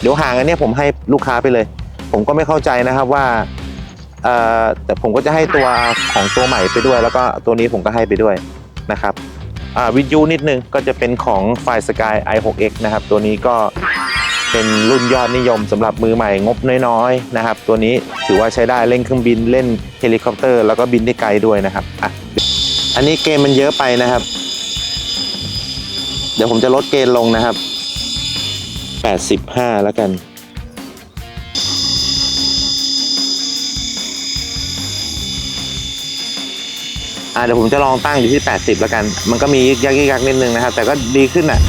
เดี๋ยวห่างอันนี้ผมให้ลูกค้าไปเลย ผมก็ไม่เข้าใจนะครับว่าเอ่อแต่ผมก็จะให้ตัวของตัวใหม่ไปด้วย แล้วก็ตัวนี้ผมก็ให้ไปด้วยนะครับอ่าวิทยุนิดนึงก็จะเป็นของไฟสกาย i6x นะครับ ตัวนี้ก็เป็นรุ่นยอดนิยมสำหรับมือใหม่งบน้อยๆนะครับ ตัวนี้ถือว่าใช้ได้เล่นเครื่องบินเล่นเฮลิคอปเตอร์ แล้วก็บินได้ไกลด้วยนะครับอะอันนี้เกมมันเยอะไปนะครับ เดี๋ยวผมจะลดเกณฑ์ลงนะครับ 85 แล้วกัน อ่าเดี๋ยวผมจะลองตั้งอยู่ที่ 80 แล้วกัน มันก็มียักยิกยักนิดนึงนะครับ แต่ก็ดีขึ้นอะ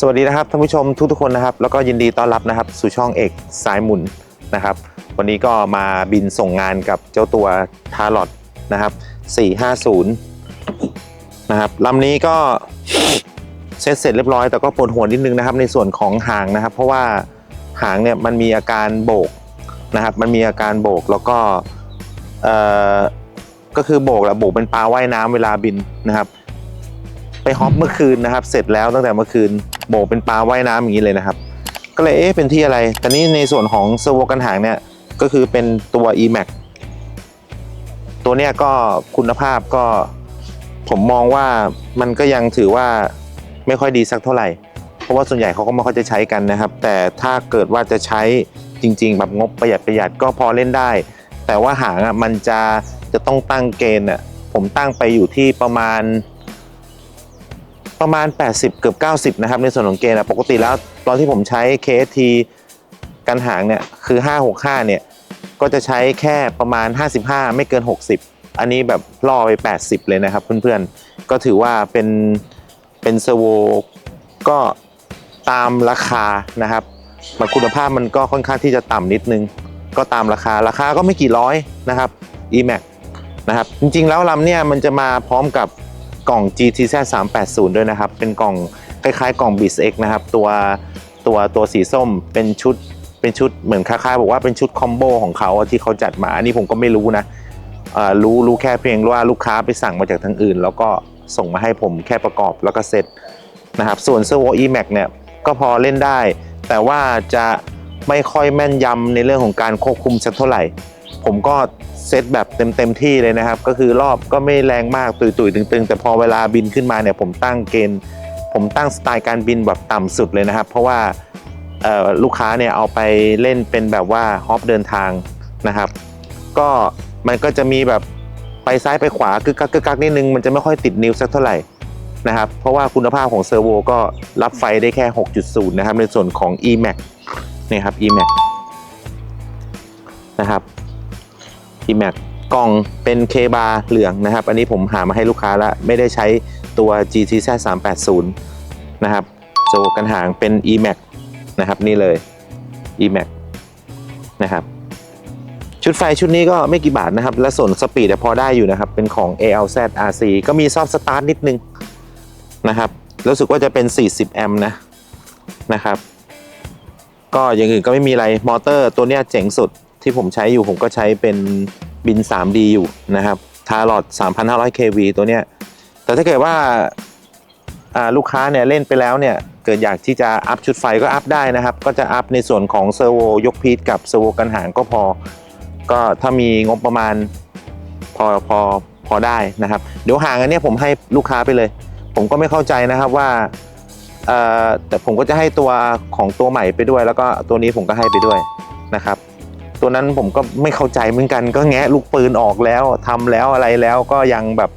สวัสดีนะครับท่านผู้ชมทุกๆคนนะครับ แล้วก็ยินดีต้อนรับนะครับ สู่ช่องเอกสายหมุนนะครับ วันนี้ก็มาบินส่งงานกับเจ้าตัวทารอดนะครับ 450 นะครับลำนี้ก็ เสร็จเสร็จเรียบร้อยแต่ก็ปวดหัวนิดนึงนะครับ ในส่วนของหางนะครับ เพราะว่าหางเนี่ยมันมีอาการโบกนะครับ มันมีอาการโบกแล้วก็เอ่อก็คือโบกแหละโบกเป็นปลาว่ายน้ำเวลาบินนะครับ ไปฮอปเมื่อคืนนะครับ เสร็จแล้วตั้งแต่เมื่อคืนโบกเป็นปลาว่ายน้ำอย่างนี้เลยนะครับ ก็เลยเอ๊ะเป็นที่อะไรแต่นี้ในส่วนของเซอร์โวกันหางเนี่ยก็คือเป็นตัว e-max ตัวเนี้ยก็คุณภาพก็ผมมองว่ามันก็ยังถือว่า ไม่ค่อยดีสักเท่าไหร่ เพราะว่าส่วนใหญ่เขาก็ไม่ค่อยจะใช้กันนะครับ แต่ถ้าเกิดว่าจะใช้จริง ๆ แบบงบประหยัดประหยัดก็พอเล่นได้ แต่ว่าหางอะมันจะจะต้องตั้งเกณฑ์อะผมตั้งไปอยู่ที่ประมาณ ประมาณ 80 เกือบ 90 นะครับ ในส่วนของเกณฑ์อะปกติแล้วตอนที่ผมใช้ KST กันหางเนี่ยคือ 565 เนี่ยก็จะใช้แค่ประมาณ 55 ไม่เกิน 60 อันนี้แบบล่อไป 80 เลยนะครับเพื่อนๆ ก็ถือว่าเป็น เป็นเซอร์โวก็ตามราคานะครับมันคุณภาพมันก็ค่อนข้างที่จะต่ำนิดนึง ก็ตามราคาราคาก็ไม่กี่ร้อยนะครับ e-max นะครับจริงๆแล้วลำเนี่ยมันจะมาพร้อมกับกล่อง GTZ 380 ด้วยนะครับ เป็นกล่องคล้ายๆ กล่อง b i s X นะครับ ตัวตัวตัวสีส้มเป็นชุดเป็นชุดเหมือนคล้ายๆบอกว่าเป็นชุดคอมโบของเขาที่เขาจัดมา อันนี้ผมก็ไม่รู้นะรู้รู้แค่เพียงว่าลูกค้าไปสั่งมาจากทางอื่น แล้วก็ ส่งมาให้ผมแค่ประกอบแล้วก็เซ็ตนะครับส่วน Servo E-Max เนี่ยก็พอเล่นได้ แต่ว่าจะไม่ค่อยแม่นยำในเรื่องของการควบคุมสักเท่าไหร่ ผมก็เซตแบบเต็มเต็มๆที่เลยนะครับ ก็คือรอบก็ไม่แรงมากตุยตุยๆตึงๆ แต่พอเวลาบินขึ้นมาเนี่ยผมตั้งเกณฑ์ ผมตั้งสไตล์การบินแบบต่ำสุดเลยนะครับ เพราะว่าลูกค้าเนี่ยเอาไปเล่นเป็นแบบว่าฮอปเดินทางนะครับ ก็มันก็จะมีแบบ ไปซ้ายไปขวากึกกักกึกกักนิดนึงมันจะไม่ค่อยติดนิ้วสักเท่าไหร่นะครับเพราะว่าคุณภาพของเซอร์โวก็รับไฟได้แค่ 6.0 นะครับ ในส่วนของ e-max นี่ครับ e-max นะครับ e-max กล่องเป็นเคบาเหลืองนะครับ อันนี้ผมหามาให้ลูกค้าล้วไม่ได้ใช้ตัว GTZ 380นะครับโซกันหางเป็น e-max นะครับ นี่เลย e-max นะครับ ชุดไฟชุดนี้ก็ไม่กี่บาทนะครับ และส่วนสปีดพอได้อยู่นะครับ เป็นของ ALZ RC ก็มีซอฟสตาร์ทนิดนึงนะครับรู้สึกว่าจะเป็น 40 แอมป์นะนะครับ ก็อย่างอื่นก็ไม่มีอะไรมอเตอร์ตัวเนี้ยเจ๋งสุดที่ผมใช้อยู่ผมก็ใช้เป็นบิน 3D อยู่นะครับทารอด3,500 kV ตัวเนี้ยแต่ถ้าเกิดว่าอ่าลูกค้าเนี่ยเล่นไปแล้วเนี่ยเกิดอยากที่จะอัพชุดไฟก็อัพได้นะครับ ก็จะอัพในส่วนของเซอร์โวยกพีทกับเซอร์โวกันหางก็พอ ก็ถ้ามีงบประมาณพอพอพอได้นะครับ เดี๋ยวห่างอันนี้ผมให้ลูกค้าไปเลย ผมก็ไม่เข้าใจนะครับว่าแต่ผมก็จะให้ตัวของตัวใหม่ไปด้วย แล้วก็ตัวนี้ผมก็ให้ไปด้วยนะครับ ตัวนั้นผมก็ไม่เข้าใจเหมือนกัน ก็แงะลูกปืนออกแล้วทำแล้วอะไรแล้วก็ยังแบบ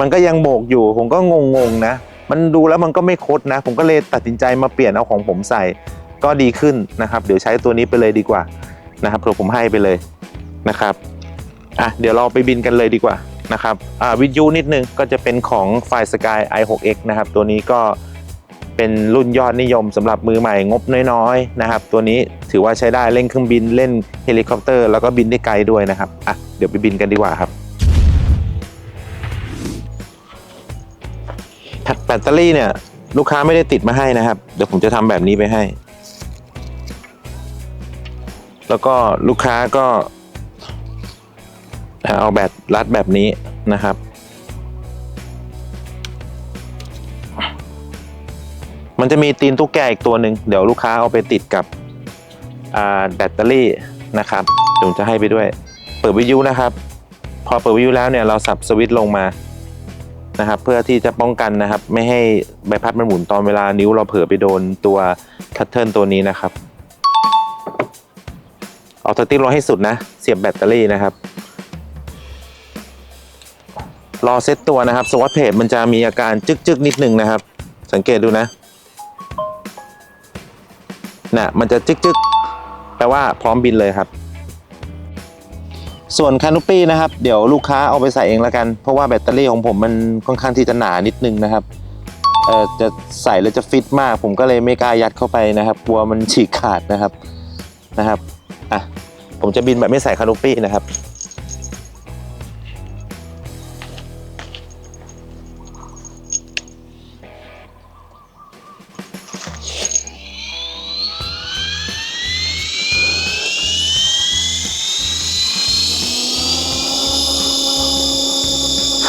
มันก็ยังโบกอยู่ ผมก็งงๆนะ มันดูแล้วมันก็ไม่คดนะ ผมก็เลยตัดสินใจมาเปลี่ยนเอาของผมใส่ ก็ดีขึ้นนะครับ เดี๋ยวใช้ตัวนี้ไปเลยดีกว่านะครับเดี๋ยวผมให้ไปเลย นะครับอะเดี๋ยวเราไปบินกันเลยดีกว่านะครับอ่าวิทยุนิดนึงก็จะเป็นของไฟสกาย i6x นะครับ ตัวนี้ก็เป็นรุ่นยอดนิยมสำหรับมือใหม่งบน้อยๆนะครับ ตัวนี้ถือว่าใช้ได้เล่นเครื่องบินเล่นเฮลิคอปเตอร์แล้วก็บินได้ไกลด้วยนะครับอะเดี๋ยวไปบินกันดีกว่าครับแบตแบตเตอรี่เนี่ยลูกค้าไม่ได้ติดมาให้นะครับ เดี๋ยวผมจะทำแบบนี้ไปให้ แล้วก็ลูกค้าก็ เอาแบตรัดแบบนี้นะครับ มันจะมีตีนตุ๊กแกอีกตัวหนึ่งเดี๋ยวลูกค้าเอาไปติดกับแบตเตอรี่นะครับผมจะให้ไปด้วย เปิดวิทยุนะครับ พอเปิดวิทยุแล้วเนี่ยเราสับสวิตช์ลงมานะครับ เพื่อที่จะป้องกันนะครับ ไม่ให้ใบพัดมันหมุนตอนเวลานิ้วเราเผลอไปโดนตัวคัตเทิลตัวนี้นะครับเอาสติ๊กลงให้สุดนะ เสียบแบตเตอรี่นะครับ รอเซตตัวนะครับสวัสดเพจมันจะมีอาการจึกๆนิดนึงนะครับ สังเกตดูนะน่ะมันจะจึกๆแปลว่าพร้อมบินเลยครับ ส่วนคานุปี้นะครับ เดี๋ยวลูกค้าเอาไปใส่เองแล้วกัน เพราะว่าแบตเตอรี่ของผมมันค่อนข้างที่จะหนานิดนึงนะครับเออจะใส่แล้วจะฟิตมาก ผมก็เลยไม่กล้ายัดเข้าไปนะครับ กลัวมันฉีกขาดนะครับนะครับอะผมจะบินแบบไม่ใส่คานุปี้นะครับ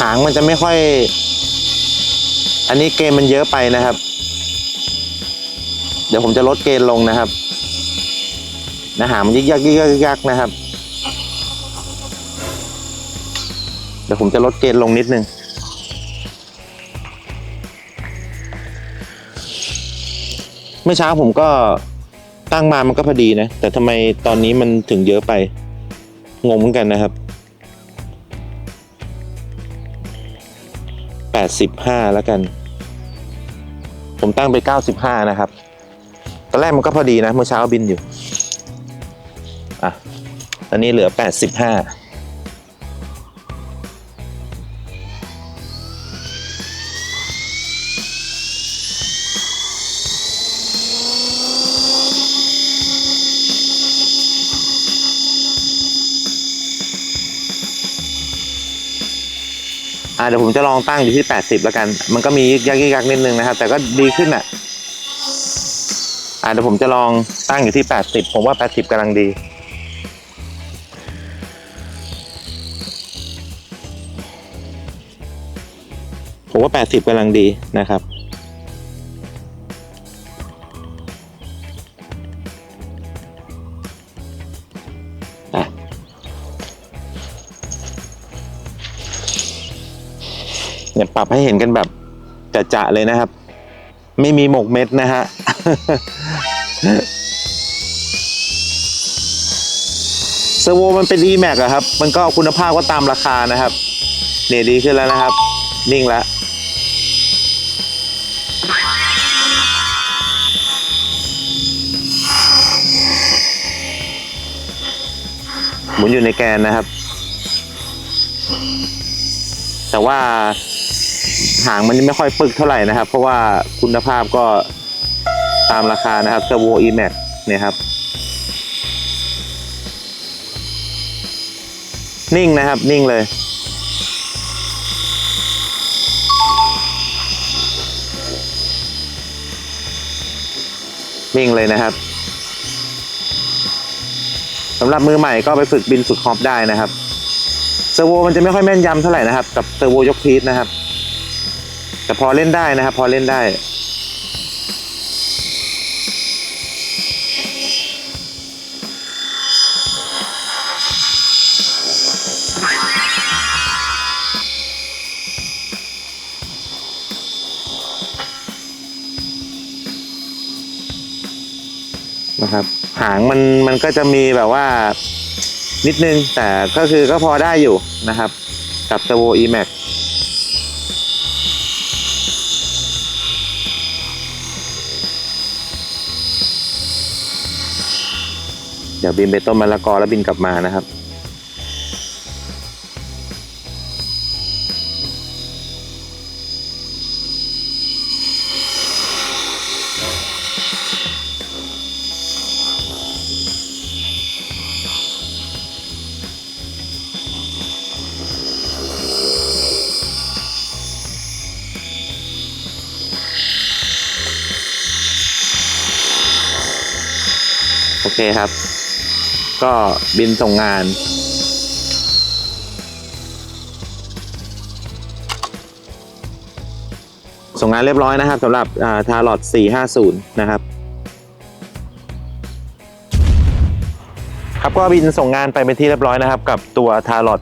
หางมันจะไม่ค่อย อันนี้เกณฑ์มันเยอะไปนะครับ เดี๋ยวผมจะลดเกณฑ์ลงนะครับนะหางมันยิกยักยิกยักยิกยักนะครับ เดี๋ยวผมจะลดเกณฑ์ลงนิดนึงเมื่อเช้าผมก็ตั้งมามันก็พอดีนะ แต่ทำไมตอนนี้มันถึงเยอะไป งงเหมือนกันนะครับ 85 แล้วกัน ผมตั้งไป 95 นะครับ ตอนแรกมันก็พอดีนะ เมื่อเช้าบินอยู่ อะ ตอนนี้เหลือ 85 เดี๋ยวผมจะลองตั้งอยู่ที่ 80 แล้วกัน มันก็มียักยักนิดนึงนะครับ แต่ก็ดีขึ้นอะอ่าเดี๋ยวผมจะลองตั้งอยู่ที่ 80 ผมว่า 80กำลังดี ผมว่า 80กำลังดีนะครับ เนี่ยปรับให้เห็นกันแบบจะๆเลยนะครับ ไม่มีหมกเม็ดนะฮะเซอร์โวมันเป็น e-max อะครับ มันก็คุณภาพก็ตามราคานะครับ เนี่ยดีขึ้นแล้วนะครับ นิ่งแล้วหมุนอยู่ในแกนนะครับ แต่ว่า หางมันไม่ค่อยปึกเท่าไหร่นะครับ เพราะว่าคุณภาพก็ตามราคานะครับ s e r v o e-max เนี่ยครับ นิ่งนะครับนิ่งเลย นิ่งเลยนะครับสำหรับมือใหม่ก็ไปฝึกบินฝึกฮอปได้นะครับเซอร์โวมันจะไม่ค่อยแม่นยำเท่าไหร่นะครับ กับเซอร์โวยกพีทนะครับ แต่พอเล่นได้นะครับ พอเล่นได้ นะครับ หางมันมันก็จะมีแบบว่านิดนึง แต่ก็คือก็พอได้อยู่นะครับ กับ s e r v o e-max ดี๋ยวบินไปต้นมะละกอแล้วบินกลับมานะครับ โอเคครับ ก็บินส่งงาน ส่งงานเรียบร้อยนะครับสำหรับทารอด450 นะครับ ครับก็บินส่งงานไปเป็นที่เรียบร้อยนะครับ กับตัวทารอด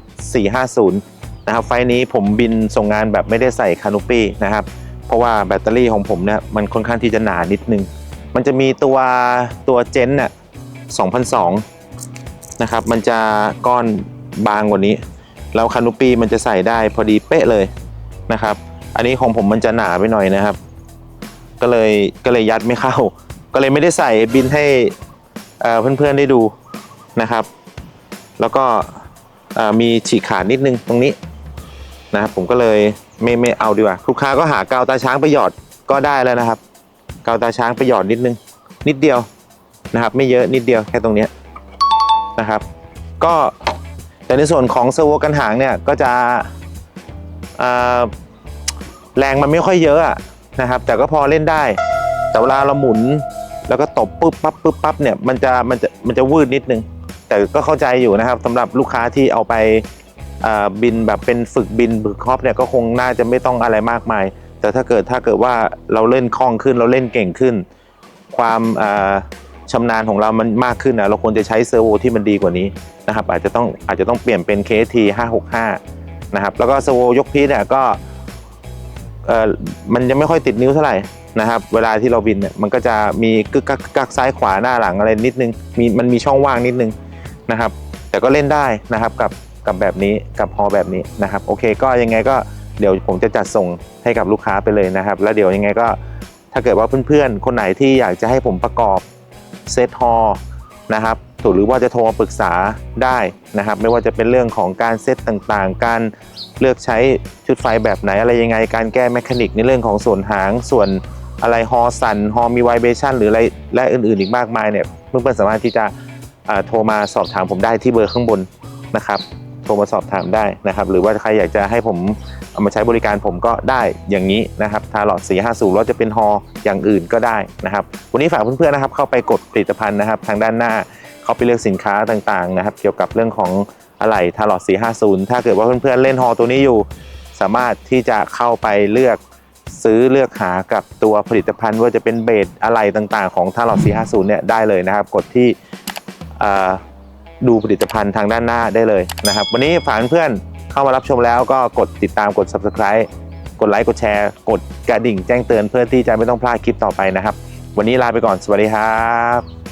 450 นะครับ ไฟนี้ผมบินส่งงานแบบไม่ได้ใส่คานูปี้นะครับ เพราะว่าแบตเตอรี่ของผมเนี่ยมันค่อนข้างที่จะหนานิดนึง มันจะมีตัวตัวเจนเนี่ย2002 นะครับ มันจะก้อนบางกว่านี้ แล้วคานูปี้มันจะใส่ได้พอดีเป๊ะเลยนะครับ อันนี้ของผมมันจะหนาไปหน่อยนะครับ ก็เลยก็เลยยัดไม่เข้า ก็เลยไม่ได้ใส่บินให้เอ่อเพื่อนๆได้ดูนะครับ แล้วก็มีฉีกขาดนิดนึงตรงนี้นะครับผมก็เลยไม่ไม่เอาดีกว่าลูกค้าก็หากาวตาช้างไปหยอดก็ได้แล้วนะครับ กาวตาช้างไปหยอดนิดนึง นิดเดียวนะครับ ไม่เยอะนิดเดียวแค่ตรงเนี้ย นะครับ ก็แต่ในส่วนของเซอร์โวกันหางเนี่ยก็จะแรงมันไม่ค่อยเยอะนะครับ แต่ก็พอเล่นได้ แต่เวลาเราหมุนแล้วก็ตบปุ๊บปั๊บปุ๊บปั๊บเนี่ยมันจะมันจะมันจะวืดนิดนึง แต่ก็เข้าใจอยู่นะครับสำหรับลูกค้าที่เอาไปบินแบบเป็นฝึกบินฝึกคอบเนี่ยก็คงน่าจะไม่ต้องอะไรมากมาย แต่ถ้าเกิดถ้าเกิดว่าเราเล่นคล่องขึ้นเราเล่นเก่งขึ้น ความ ชำนาญของเรามันมากขึ้นนะเราควรจะใช้เซอร์โวที่มันดีกว่านี้นะครับอาจจะต้องอาจจะต้องเปลี่ยนเป็น KT 565นะครับแล้วก็เซอร์โวยกพีชเนี่ยก็เอ่อมันยังไม่ค่อยติดนิ้วเท่าไหร่นะครับเวลาที่เราบินเนี่ยมันก็จะมีกึกกักกึกกักซ้ายขวาหน้าหลังอะไรนิดนึงมีมันมีช่องว่างนิดนึงนะครับ แต่ก็เล่นได้นะครับกับกับแบบนี้กับฮอแบบนี้นะครับโอเคก็ยังไงก็เดี๋ยวผมจะจัดส่งให้กับลูกค้าไปเลยนะครับ แล้วเดี๋ยวยังไงก็ถ้าเกิดว่าเพื่อนๆ คนไหนที่อยากจะให้ผมประกอบ เซตฮอนะครับถูกหรือว่าจะโทรมาปรึกษาได้นะครับ ไม่ว่าจะเป็นเรื่องของการเซตต่างๆ การเลือกใช้ชุดไฟแบบไหนอะไรยังไง การแก้แมคานิกในเรื่องของส่วนหางส่วนอะไรฮอสันฮอมีไวเบชันหรืออะไรและอื่นๆอีกมากมายเนี่ยเพื่อนๆสามารถที่จะโทรมาสอบถามผมได้ที่เบอร์ข้างบนนะครับ โทรมาสอบถามได้นะครับ หรือว่าใครอยากจะให้ผมเอามาใช้บริการผมก็ได้อย่างนี้นะครับทาร์ลอด450แล้วจะเป็นฮออย่างอื่นก็ได้นะครับ วันนี้ฝากเพื่อนๆนะครับ เข้าไปกดผลิตภัณฑ์นะครับ ทางด้านหน้าเขาไปเลือกสินค้าต่างๆนะครับ เกี่ยวกับเรื่องของอะไหล่ทาร์ลอด450 ถ้าเกิดว่าเพื่อนๆเล่นฮอตัวนี้อยู่ สามารถที่จะเข้าไปเลือกซื้อเลือกหากับตัวผลิตภัณฑ์ ว่าจะเป็นเบสอะไหล่ต่างๆ ของทาร์ลอด450 เนี่ยได้เลยนะครับ กดที่ ดูผลิตภัณฑ์ทางด้านหน้าได้เลยนะครับ วันนี้ฝากเพื่อนเข้ามารับชมแล้วก็กดติดตามกด subscribe กดไลค์กดแชร์กดกระดิ่งแจ้งเตือนเพื่อที่จะไม่ต้องพลาดคลิปต่อไปนะครับ วันนี้ลาไปก่อนสวัสดีครับ